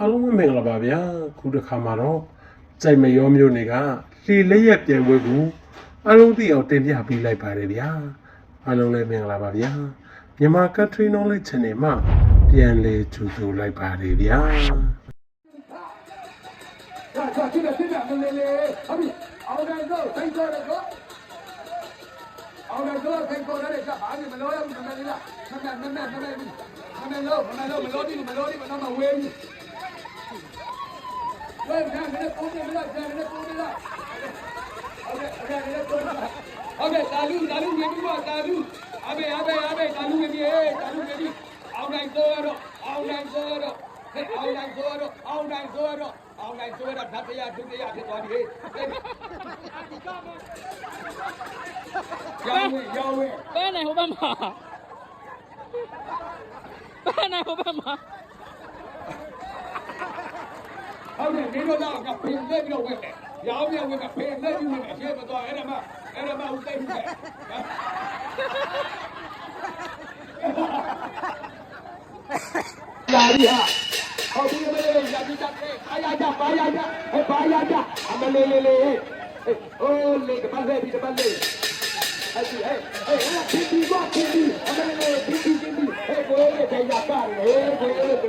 အားလုံးမင်္ဂလာပါဗျာခုတစ်ခါမှာတော့စိတ်မရောမျိုးတွေကလှေလက်ရက်ပြန်ဝဲကူအားလုံးသိအောင်တင်ပြပေးလိုက်ပါတယ်ဗျာအားလုံးလည်းမင်္ဂလာပါဗျာမြန်မာ country knowledge channel မှာပြန်လည်ကြိုဆိုလိုက်ပါတယ်ဗျာဒါကကြည့်တဲ့ပြည့်မလေးလေးအမိအောင်တယ်ကိုသိကြတယ်ကိုအောင်တယ်ကိုသိကြတယ်ကဘာမှမလို့ရဘူးမမလေးလားမမမမမမမလို့မမလို့မလို့ဒီမလို့ဒီမတော့မဝေးဘူး अबे तालू तालू में भी हुआ तालू अबे अबे अबे तालू में भी है तालू में भी आउटलाइन सो करो आउटलाइन सो करो आउटलाइन सो करो आउटलाइन सो करो आउटलाइन सो करो धत या धुत या के तो है यावे यावे बे नहीं हो बे मां बे नहीं हो बे मां ဟိုဘက်မှာပဲနိုင်ဟိုဘက်မှာဟုတ်တယ်မင်းတို့တော့ကဖင်လက်ပြီးတော့ဝင်တယ်။ရောင်းပြန်ဝင်ကဖင်လက်ပြီးဝင်တယ်။ရှင်းမသွားအဲ့ဒါမှအဲ့ဒါမှဦးသိဘူးပဲ။လာရီဟာဟောဒီမလေးရာဒီတက်အာရကြပါရကြဟဲ့ပါရကြအမလေးလေးလေးဟဲ့အိုးလေကပတ်လက်ပြီးတပတ်လေးအဲ့ဒီဟဲ့ဟဲ့ဟာဒီဒီကဒီဒီအမလေးလေးဒီဒီဒီဟဲ့ကိုရဲ့တေရကားလေကိုရဲ့ကိုကိုရဲ့တေ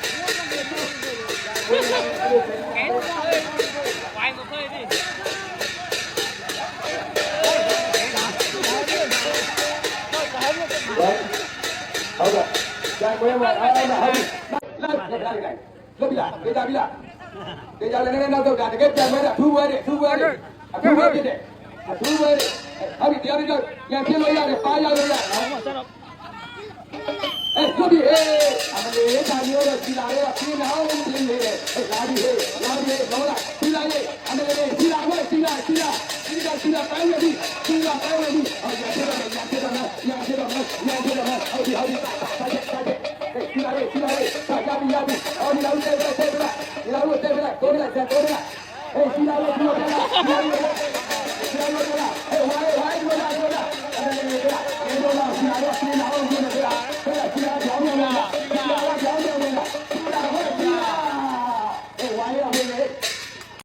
kén quay một hơi đi Đấy. Đâu rồi. Chạy quay mà ai ai nào. Lên, lên đây này. Lên đi lại, đi ra đi lại. Đi ra lên lên đâu đâu cả cái chạy quay là thu quay đi, thu quay đi. Thu quay đi. Thu quay đi. Hãy đi ra đi rồi. Nhà kia lôi ra để phá ra lôi ra. ဒီဟဲ့အမလေးတာမျိုးတော့ဒီလာရဲ့ပြင်လာအောင်ပြင်နေတယ်လာဒီဟဲ့လာဒီဟဲ့တော့လာဒီလာရဲ့အမလေးဒီလာခွဲဒီလာဒီလာဒီလာဒီလာတိုင်းရပြီဒီလာတိုင်းရပြီအော်ရခဲ့တော့ရခဲ့တော့ရခဲ့တော့ရခဲ့တော့ဟုတ်ပြီဟုတ်ပြီတာချက်တာချက်ဒီလာရဲ့ဒီလာရဲ့တာကြပြီရပြီအော်ဒီလာဦးတဲ့တဲ့တဲ့ဒီလာဦးတဲ့တဲ့ကိုလာတဲ့ကိုလာဟဲ့ဒီလာရဲ့ဒီလာရဲ့